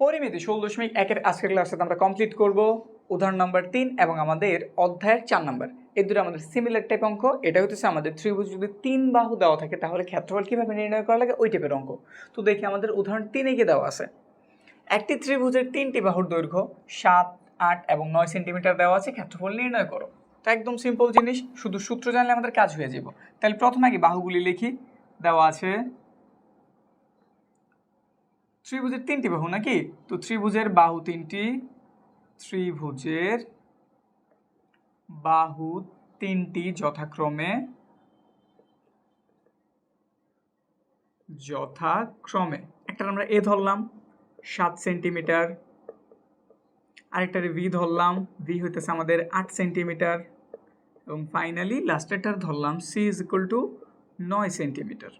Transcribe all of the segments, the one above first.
পরিমিতি ষোলো দশমিক একের আজকের ক্লাসে আমরা কমপ্লিট করব। উদাহরণ নাম্বার তিন এবং আমাদের অধ্যায়ের চার নাম্বার এই দুটো আমাদের সিমিলার টাইপ অঙ্ক। এটা হচ্ছে আমাদের ত্রিভুজ। যদি তিন বাহু দেওয়া থাকে, তাহলে ক্ষেত্রফল কীভাবে নির্ণয় করা লাগে? ওই টাইপের অঙ্ক। তো দেখি আমাদের উদাহরণ তিনে কি দেওয়া আছে। একটি ত্রিভুজের তিনটি বাহুর দৈর্ঘ্য সাত, আট এবং নয় সেন্টিমিটার দেওয়া আছে। ক্ষেত্রফল নির্ণয় করো। তো একদম সিম্পল জিনিস। শুধু সূত্র জানলে আমাদের কাজ হয়ে যাব তাহলে প্রথমে আগে বাহুগুলি লিখি। দেওয়া আছে ত্রিভুজের তিনটি বাহু নাকি? তো ত্রিভুজের বাহু তিনটি, ত্রিভুজের বাহু তিনটি যথাক্রমে যথাক্রমে। একটা আমরা এ ধরলাম, সাত সেন্টিমিটার। আরেকটার ভি ধরলাম, ভি হইতেছে আমাদের আট সেন্টিমিটার। এবং ফাইনালি লাস্টেরটার ধরলাম, সি ইজ ইকুয়াল টু নয় সেন্টিমিটার।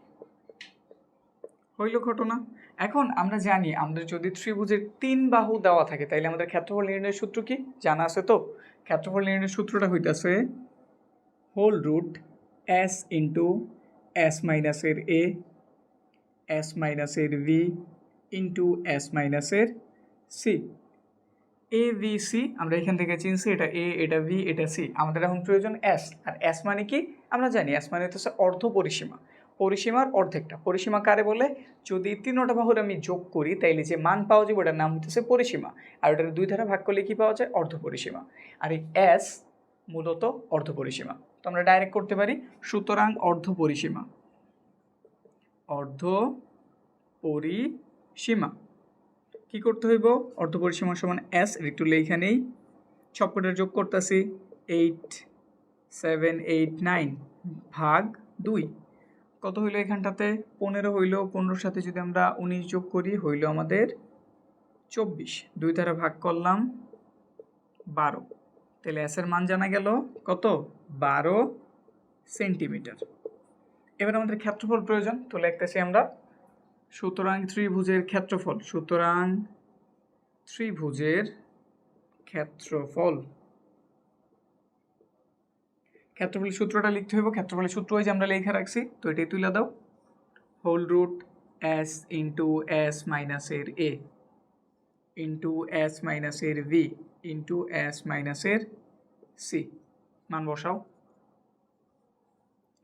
হইল ঘটনা। এখন আমরা জানি আমাদের যদি ত্রিভুজের তিন বাহু দেওয়া থাকে, তাইলে আমাদের ক্ষেত্রফল নির্ণয়ের সূত্র কি? জানা আছে তো? ক্ষেত্রফল নির্ণয়ের সূত্রটা হইতেছে whole root s into s মাইনাসের এ এস মাইনাসের ভি ইন্টু এস মাইনাসের সি এ ভি সি আমরা এখান থেকে চিনছি এটা এ এটা ভি এটা সি আমাদের এখন প্রয়োজন এস আর এস মানে কি? আমরা জানি এস মানে হচ্ছে অর্ধ পরিসীমা পরিসীমার অর্ধেকটা। পরিসীমা কারে বলে? যদি তিনোটা বাহুর আমি যোগ করি, তাইলে যে মান পাওয়া যাবে ওটার নাম হইতেছে পরিসীমা। আর ওটার দুই ধারা ভাগ করলে কি পাওয়া যায়? অর্ধ পরিসীমা। আর এই এস মূলত অর্ধ পরিসীমা। তো আমরা ডাইরেক্ট করতে পারি, সুতরাং অর্ধ পরিসীমা। অর্ধ পরিসীমা। কি করতে হইব? অর্ধ পরিসীমা সমান এস একটু লেখা নেই। যোগ করতেছি এইট সেভেন এইট নাইন ভাগ দুই। কত হইল এখানটাতে? পনেরো হইল, পনেরোর সাথে যদি আমরা উনিশ যোগ করি, হইল আমাদের চব্বিশ। দুই দ্বারা ভাগ করলাম বারো। তাহলে এসের মান জানা গেল কত? বারো সেন্টিমিটার। এবার আমাদের ক্ষেত্রফল প্রয়োজন, তো লিখতেছি আমরা সুতরাং ত্রিভুজের ক্ষেত্রফল। সুতরাং ত্রিভুজের ক্ষেত্রফল। ক্ষেত্রফলের সূত্রটা লিখতে হইব, ক্ষেত্রফলের সূত্র ওই যে আমরা লেখা রাখছি, তো এটাই তুলে দাও। Whole root s into s মাইনাসের এ। ইন্টু এস মাইনাসের ভি, ইন্টু এস মাইনাসের সি। মান বসাও।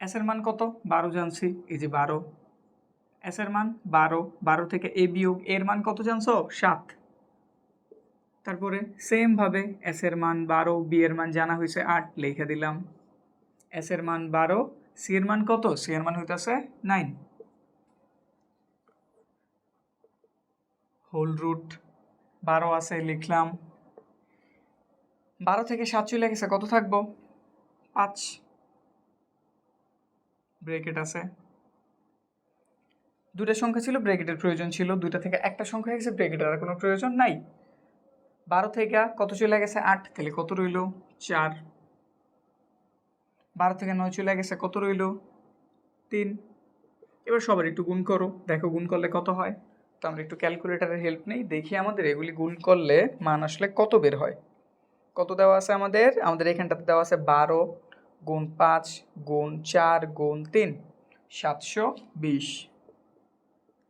এস এর মান কত? বারো জানছি, এই যে বারো। এস এর মান বারো বারো থেকে এ বিয়োগ, এর মান কত জানছো? সাত। তারপরে সেমভাবে এস এর মান বারো, বি এর মান জানা হয়েছে আট, লিখে দিলাম। এস এর মান বারো সি এর মান কত? সি এর মান হইতেছে নাইন হোল রুট বারো আছে, লিখলাম। বারো থেকে সাত চলে গেছে, কত থাকব? পাঁচ। ব্রেকেট আছে। দুটা সংখ্যা ছিল ব্রেকেটের প্রয়োজন ছিল। দুইটা থেকে একটা সংখ্যা গেছে ব্রেকেটের আর কোনো প্রয়োজন নাই। বারো থেকে কত চলে গেছে? আট। তাহলে কত রইল? চার। বারো থেকে নয় চলে গেছে, কত রইল? তিন। এবার সবার একটু গুণ করো, দেখো গুণ করলে কত হয়। তো আমরা একটু ক্যালকুলেটারের হেল্প নেই, দেখি আমাদের এগুলি গুণ করলে মান আসলে কত বের হয়। কত দেওয়া আছে আমাদের? আমাদের এখানটাতে দেওয়া আছে বারো গুণ পাঁচ গুণ চার গুণ তিন, সাতশো বিশ।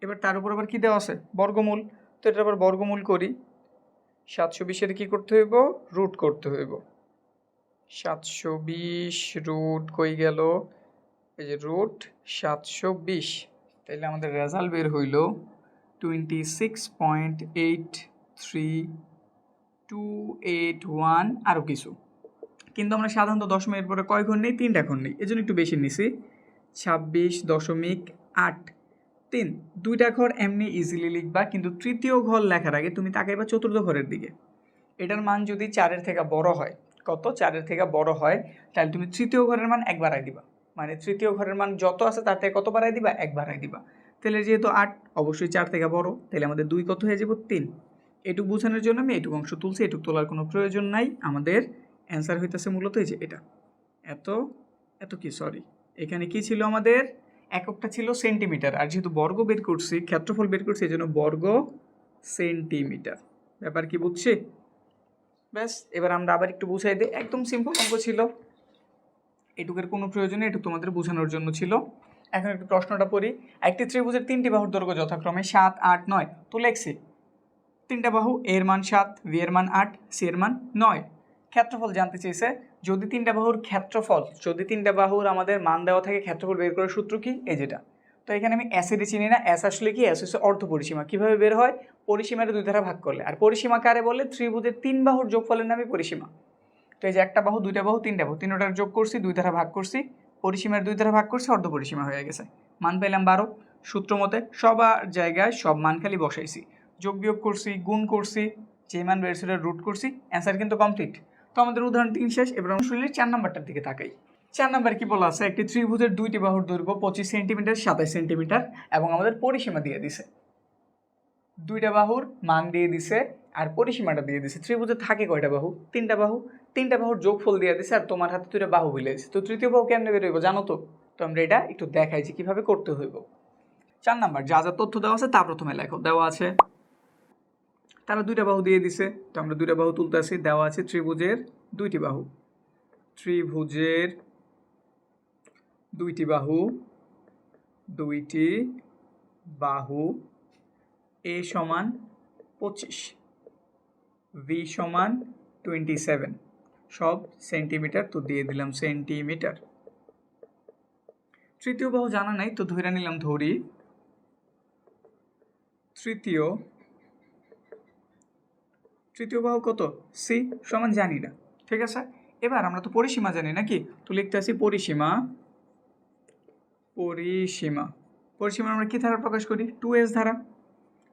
এবার তার উপর আবার কী দেওয়া আছে? বর্গমূল। তো এটা আবার বর্গমূল করি, সাতশো বিশের কী করতে হইব? রুট করতে হইব। সাতশো বিশ রুট কই গেল? এই যে রুট সাতশো বিশ। তাইলে আমাদের রেজাল্ট বের হইল twenty six point eight three two eight one আরও কিছু। কিন্তু আমরা সাধারণত দশমিকের পরে কয় ঘর নেই? তিনটা ঘর নেই। এই জন্য একটু বেশি নিছি। ছাব্বিশ দশমিক আট তিন। দুইটা ঘর এমনি ইজিলি লিখবা, কিন্তু তৃতীয় ঘর লেখার আগে তুমি তাকাইবা চতুর্থ ঘরের দিকে। এটার মান যদি চারের থেকে বড় হয় কত? চারের থেকে বড় হয়, তাহলে তুমি তৃতীয় ঘরের মান এক বাড়াই দিবা। মানে তৃতীয় ঘরের মান যত আছে তার থেকে কত বাড়াই দিবা? এক বাড়াই দিবা। তাহলে যেহেতু আট, অবশ্যই চার থেকে বড়, তাহলে আমাদের দুই কত হয়ে যাব? তিন। এটুকু বোঝানোর জন্য আমি এটুকু অংশ তুলছি, এটুকু তোলার কোনো প্রয়োজন নাই। আমাদের অ্যান্সার হইতেছে মূলত এই যে এটা। এত এত কি? সরি এখানে কি ছিল আমাদের? এককটা ছিল সেন্টিমিটার আর যেহেতু বর্গ বের করছি, ক্ষেত্রফল বের করছি এই জন্য বর্গ সেন্টিমিটার ব্যাপার কি বুঝছি? ব্যাস, এবার আমরা আবার একটু বুঝাই দিই। একদম সিম্পল অঙ্ক ছিল। এটুকের কোনো প্রয়োজন নেই এটুকু তোমাদের বোঝানোর জন্য ছিল। এখন একটু প্রশ্নটা পড়ি। একটি ত্রিভুজের তিনটি বাহুর দৈর্ঘ্য যথাক্রমে সাত, আট, নয়। তো লেখছি, তিনটা বাহু এর মান সাত ভি এর মান আট সি এর মান নয়। ক্ষেত্রফল জানতে চেয়েছে, যদি তিনটা বাহুর ক্ষেত্রফল, যদি তিনটা বাহুর আমাদের মান দেওয়া থাকে, ক্ষেত্রফল বের করার সূত্র কি? এই যেটা। তো এখানে আমি অ্যাসিডে চিনি না অ্যাস আসলে কি? অ্যাস হচ্ছে অর্ধ পরিসীমা। কীভাবে বের হয়? পরিসীমাটা দুই ধারা ভাগ করলে। আর পরিসীমা কারে বলে? ত্রিভুজের তিন বাহুর যোগ যোগফলের নামে পরিসীমা। তো এই যে একটা বাহু, দুইটা বাহু, তিনটা বাহু, তিনটার যোগ করছি, দুই ধারা ভাগ করছি। পরিসীমার দুই ধারা ভাগ করছি, অর্ধ পরিসীমা হয়ে গেছে। মান পেলাম বারো। সূত্র মতে সবার জায়গায় সব মান খালি বসাইছি। যোগ বিয়োগ করছি, গুণ করছি, যে মান বের রুট করছি। অ্যান্সার কিন্তু কমপ্লিট তো আমাদের উদাহরণ তিন শেষ, এবার শুনলে চার নাম্বারটার দিকে তাকাই। চার নাম্বার কি বলা আছে? একটি ত্রিভুজের দুইটি বাহুর দৈর্ঘ্য পঁচিশ সেন্টিমিটার, সাতাশ সেন্টিমিটার এবং আমাদের পরিসীমা দিয়ে দিছে। দুইটা বাহুর মান দিয়ে দিছে আর পরিসীমাটা দিয়ে দিছে। ত্রিভুজে থাকে কয়টা বাহু? তিনটা বাহু। তিনটা বাহুর যোগফল দিয়ে দিছে আর তোমার হাতে দুইটা বাহু মিলে দিছে। তো তৃতীয় বাহু কেমনে বের হইব জানো তো? তো আমরা এটা একটু দেখাই যে কীভাবে করতে হইব। চার নাম্বার, যা যা তথ্য দেওয়া আছে তা প্রথমে লেখো। দেওয়া আছে, তারা দুইটা বাহু দিয়ে দিছে। তো আমরা দুইটা বাহু তুলতে আসি। দেওয়া আছে ত্রিভুজের দুইটি বাহু। ত্রিভুজের দুইটি বাহু দুইটি বাহু, এ সমান পঁচিশ, ভি সমান টোয়েন্টি সেভেন। সব সেন্টিমিটার তো দিয়ে দিলাম সেন্টিমিটার। তৃতীয় বাহু জানা নাই, তো ধরে নিলাম ধরি। তৃতীয় তৃতীয় বাহু কত? সি সমান জানি না, ঠিক আছে? এবার আমরা তো পরিসীমা জানি নাকি? তো লিখতে আসি পরিসীমা পরিসীমা। পরিসীমা আমরা কী ধারা প্রকাশ করি? টু এস ধারা।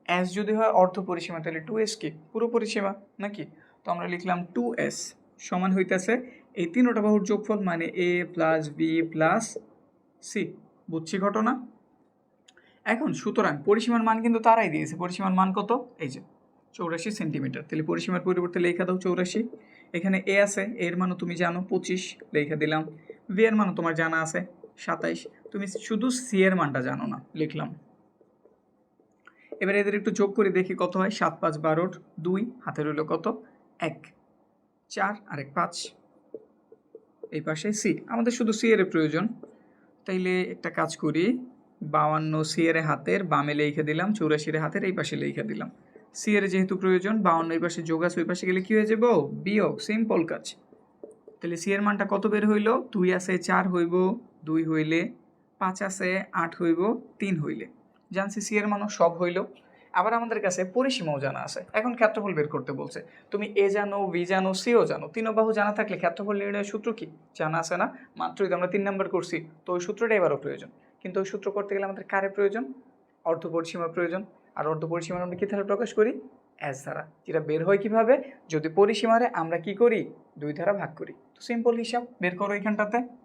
এস যদি হয় অর্ধ পরিসীমা, তাহলে টু এস কি? পুরো পরিসীমা নাকি? তো আমরা লিখলাম টু এস সমান হইতেছে এই তিনোটা বাহুর যোগফল মানে a plus b plus c বুঝছি ঘটনা? এখন সুতরাং পরিসীমার মান কিন্তু তারাই দিয়েছে। পরিসীমার মান কত? এই যে, চৌরাশি সেন্টিমিটার। তাহলে পরিসীমার পরিবর্তে লেখা দাও চৌরাশি। এখানে এ আছে এর মানও তুমি জানো, পঁচিশ, লেখা দিলাম। বি এর মানও তোমার জানা আছে, সাতাইশ। তুমি শুধু সি এর মানটা জানো না, লিখলাম। এবার এদের একটু যোগ করে দেখি কত হয়। সাত, পাঁচ, বারোর দুই হাতে রইল কত? এক, চার আর এক পাঁচ। এই পাশে সি আমাদের শুধু সি এর প্রয়োজন। তাইলে একটা কাজ করি, বাউান্ন সি এর হাতের বামে লিখে দিলাম চৌরাশির হাতের এই পাশে লিখে দিলাম। সি এর যেহেতু প্রয়োজন, বাউন্ন এই পাশে যোগ আছে, ওই পাশে গেলে কি হয়ে যাব? বিয়োগ, সিম্পল কাজ। তাহলে সি এর মানটা কত বের হইল? দুই আছে, চার হইব, দুই হইলে পাঁচ আছে, আট হইব, তিন হইলে। জানছি সি এর মানও সব হইল। আবার আমাদের কাছে পরিসীমাও জানা আছে। এখন ক্ষেত্রফল বের করতে বলছে। তুমি এ জানো, বি জানো, সিও জানো। তিন বাহু জানা থাকলে ক্ষেত্রফল নির্ণয়ের সূত্র কি? জানা আছে না? মাত্রই তো আমরা তিন নাম্বার করছি, তো ওই সূত্রটা এবারও প্রয়োজন। কিন্তু ওই সূত্র করতে গেলে আমাদের কারের প্রয়োজন? অর্ধ পরিসীমার প্রয়োজন। আর অর্ধ পরিসীমা আমরা কী ধারা প্রকাশ করি? অ্যাস ধারা। যেটা বের হয় কীভাবে? যদি পরিসীমারে আমরা কি করি? দুই ধারা ভাগ করি। তো সিম্পল হিসাব বের করো এখানটাতে।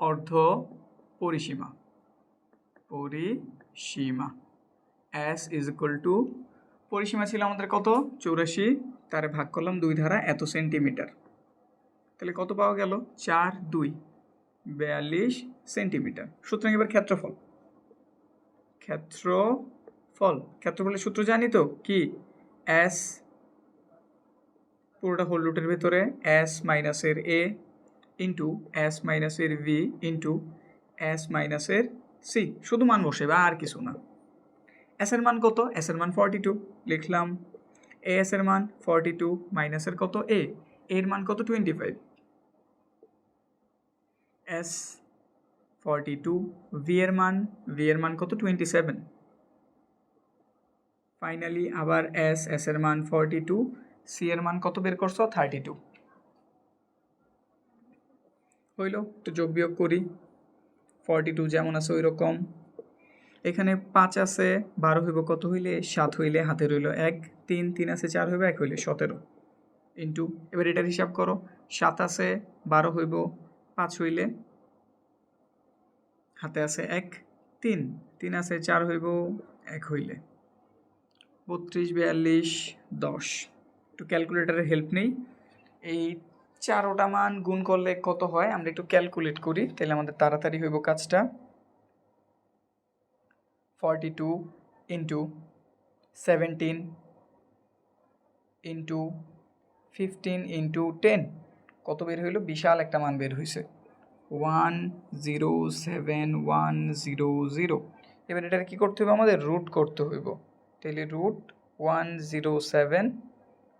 অর্ধ পরিসীমা। পরিসীমা। এস ইজ ইকুয়াল টু পরিসীমা ছিল আমাদের কত? চৌরাশি। তারে ভাগ করলাম দুই ধারা এত সেন্টিমিটার। তাহলে কত পাওয়া গেল? চার, দুই। বিয়াল্লিশ সেন্টিমিটার। সুতরাং এবার ক্ষেত্রফল। ক্ষেত্রফল। ক্ষেত্রফলের সূত্র জানি তো? কি? এস পুরোটা হোল রুটের ভেতরে এস মাইনাসের এ ইন্টু এস মাইনাসের ভি ইন্টু এস মাইনাসের সি শুধু মান বসে বা আর কিছু না। এস এর মান কত? এস এর মান ফর্টি টু লিখলাম। এ এস এর মান ফর্টি টু মাইনাসের কত? এ এর মান কত? Twenty five s forty two b এর মান ভি এর মান কত? টোয়েন্টি সেভেন ফাইনালি আবার এস এস এর মান ফর্টি টু সি এর মান কত বের করছ? থার্টি টু হইল, একটু যোগ বিয়োগ করি। ফর্টি টু যেমন আছে ওই রকম এখানে পাঁচ আছে, বারো হইব কত হইলে? সাত হইলে হাতে রইল এক, তিন তিন আছে চার হইব এক হইলে সতেরো। ইন্টু এবার এটার হিসাব করো। সাত আছে, বারো হইব, পাঁচ হইলে হাতে আছে এক, তিন। তিন আছে চার হইব, এক হইলে। বত্রিশ, বিয়াল্লিশ, দশ। একটু ক্যালকুলেটারের হেল্প নেই। এই চারোটা মান গুণ করলে কত হয়? আমরা একটু ক্যালকুলেট করি, তাহলে আমাদের তাড়াতাড়ি হইব কাজটা। Forty two into seventeen into fifteen into ten কত বের হইল? বিশাল একটা মান বের হয়েছে one zero seven one zero zero এবার এটার কী করতে হবে আমাদের রুট করতে হইব। তাহলে root one zero seven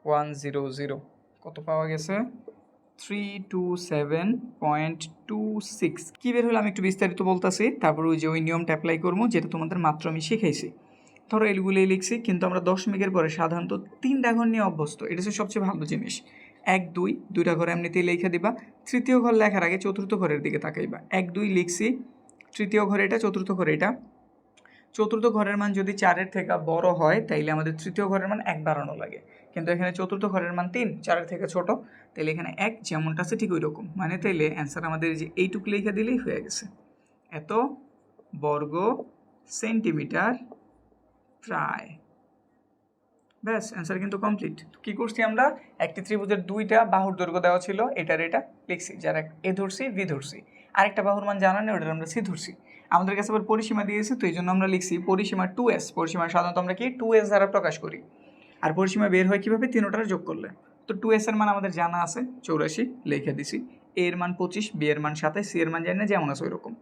one zero zero কত পাওয়া গেছে? Three two seven point two six কী বের হলো? আমি একটু বিস্তারিত বলতেছি। তারপর ওই যে ওই নিয়মটা অ্যাপ্লাই করব, যেটা তোমাদের মাত্র আমি শিখাইছি। ধরো এগুলোই লিখছি, কিন্তু আমরা দশমিকের পরে সাধারণত তিনটা ঘর নিয়ে অভ্যস্ত। এটা হচ্ছে সবচেয়ে ভালো জিনিস। এক, দুই, দুইটা ঘর এমনিতেই লিখে দিবা। তৃতীয় ঘর লেখার আগে চতুর্থ ঘরের দিকে তাকাইবা। এক, দুই লিখছি, তৃতীয় ঘরে এটা, চতুর্থ ঘরে এটা। চতুর্থ ঘরের মান যদি চারের থেকে বড় হয়, তাইলে আমাদের তৃতীয় ঘরের মান এক বাড়ানো লাগে। কিন্তু এখানে চতুর্থ ঘরের মান তিন, চারের থেকে ছোট, তাইলে এখানে এক যেমনটা আছে ঠিক ওই রকম মানে তাইলে অ্যান্সার আমাদের যে এইটুকু লিখে দিলেই হয়ে গেছে। এত বর্গ সেন্টিমিটার প্রায়। ব্যাস অ্যান্সার কিন্তু কমপ্লিট কী করছি আমরা? একটি ত্রিভুজের দুইটা বাহুর দৈর্ঘ্য দেওয়া ছিল, এটার এটা লিখছি। যার এ ধরছি ভি ধরছি। আরেকটা বাহুর মান জানা নেই, ওটার আমরা সি ধরছি। আমাদের কাছে আবার পরিসীমা দিয়েছে, তো এই জন্য আমরা লিখছি পরিসীমা টু এস পরিসীমা সাধারণত আমরা কি টু এস দ্বারা প্রকাশ করি। আর পরিসীমা বের হয় কীভাবে? তিনোটার যোগ করলে। তো টু এস এর মান আমাদের জানা আছে, চৌরাশি, লিখে দিছি। এ এর মান পঁচিশ বি এর মান সাতাশ সি এর মান জানি না, যেমন আছে ওই রকম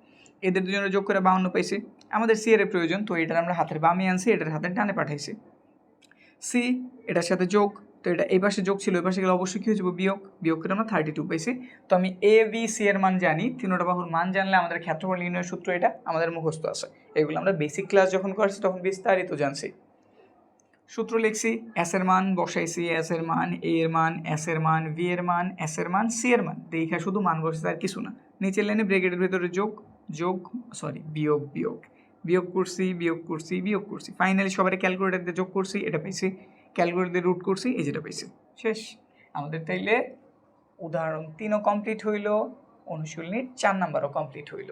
এদের দুজনের যোগ করে বাউন্ন পাইছি। আমাদের সি এর প্রয়োজন, তো এটার আমরা হাতের বামে আনছি, এটার হাতের ডানে পাঠাইছি। সি এটার সাথে যোগ তো এটা এই পাশে যোগ ছিল ওই পাশে গেলে অবশ্যই কী হয়ে বিয়োগ বিয়োগ। করে আমরা থার্টি টু পাইছি। তো আমি এ বি সি এর মান জানি। তিনোটা বাহুর মান জানলে আমাদের ক্ষেত্রফল নির্ণয় সূত্র এটা আমাদের মুখস্থ আছে। এগুলো আমরা বেসিক ক্লাস যখন করছি তখন বিস্তারিত জানছি। সূত্র লিখছি এস এর মান বসাইছি এস এর মান এ এর মান এস এর মান ভি এর মান এস এর মান সি এর মান। দেখা শুধু মান বসে আর কিছু না। নিচের লাইনে ব্রেকেটের ভেতরে যোগ যোগ সরি বিয়োগ বিয়োগ। বিয়োগ করছি বিয়োগ করছি বিয়োগ করছি। ফাইনালি সবাই ক্যালকুলেটার দিয়ে যোগ করছি, এটা পাইছি। ক্যালকুলেটার দিয়ে রুট করছি, এই যেটা পেয়েছি। শেষ। আমাদের তাইলে উদাহরণ তিনও কমপ্লিট হইল, অনুশীলনীর চার নাম্বারও কমপ্লিট হইল।